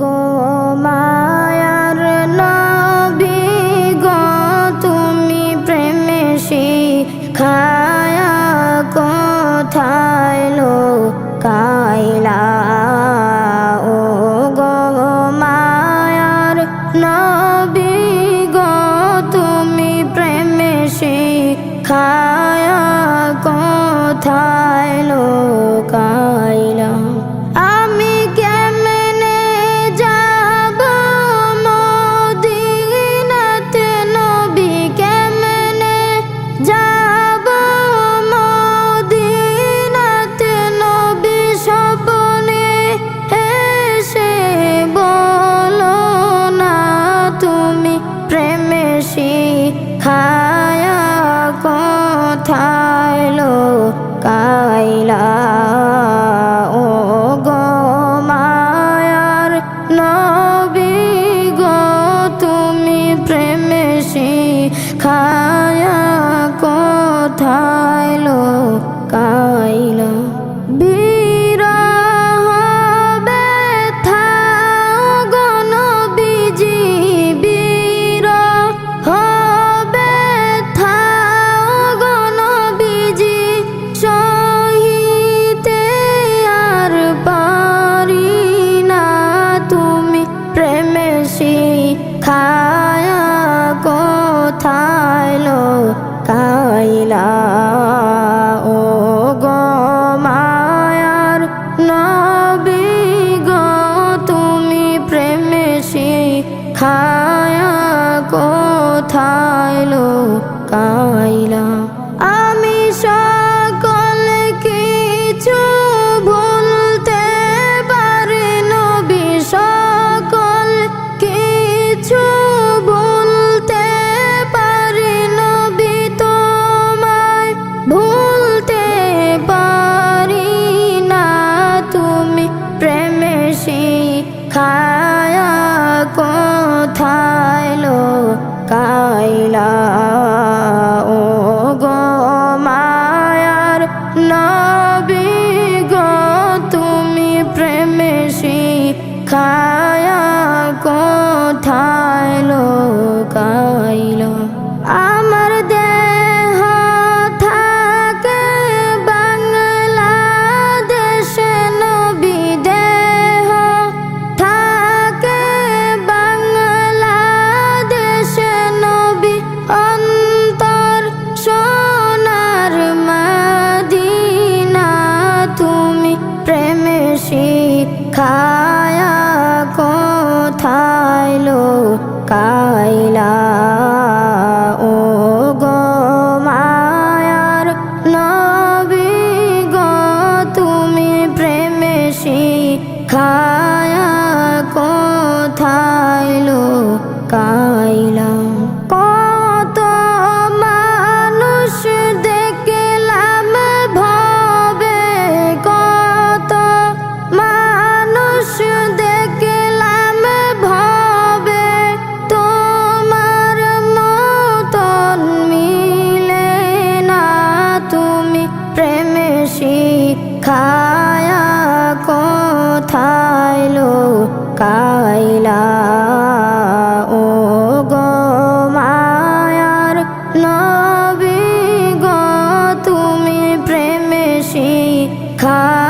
গো মায়ার নবী গো, তুমি প্রেমে শিখায়া কোথায় লো কাইলা ও গো মায়ার নবী গো, তুমি প্রেমে শিখায়া কোথায় লো কাইলা কোথায় কাইলা ও গো মায়ার নবী গো তুমি প্রেমে শিখায়া কোথায় লো কাইলা শিখায়া কোথায় লো কাইলা আমি সকল নবী কাইলা। ও গো মায়ার নবী গো তুমি প্রেমে শিখায়া কোথায় লো কাইলা শিক্ষায় কোথায় লো কাইলা ও গো মায়ার নবী গো তুমি প্রেমে শিক্ষা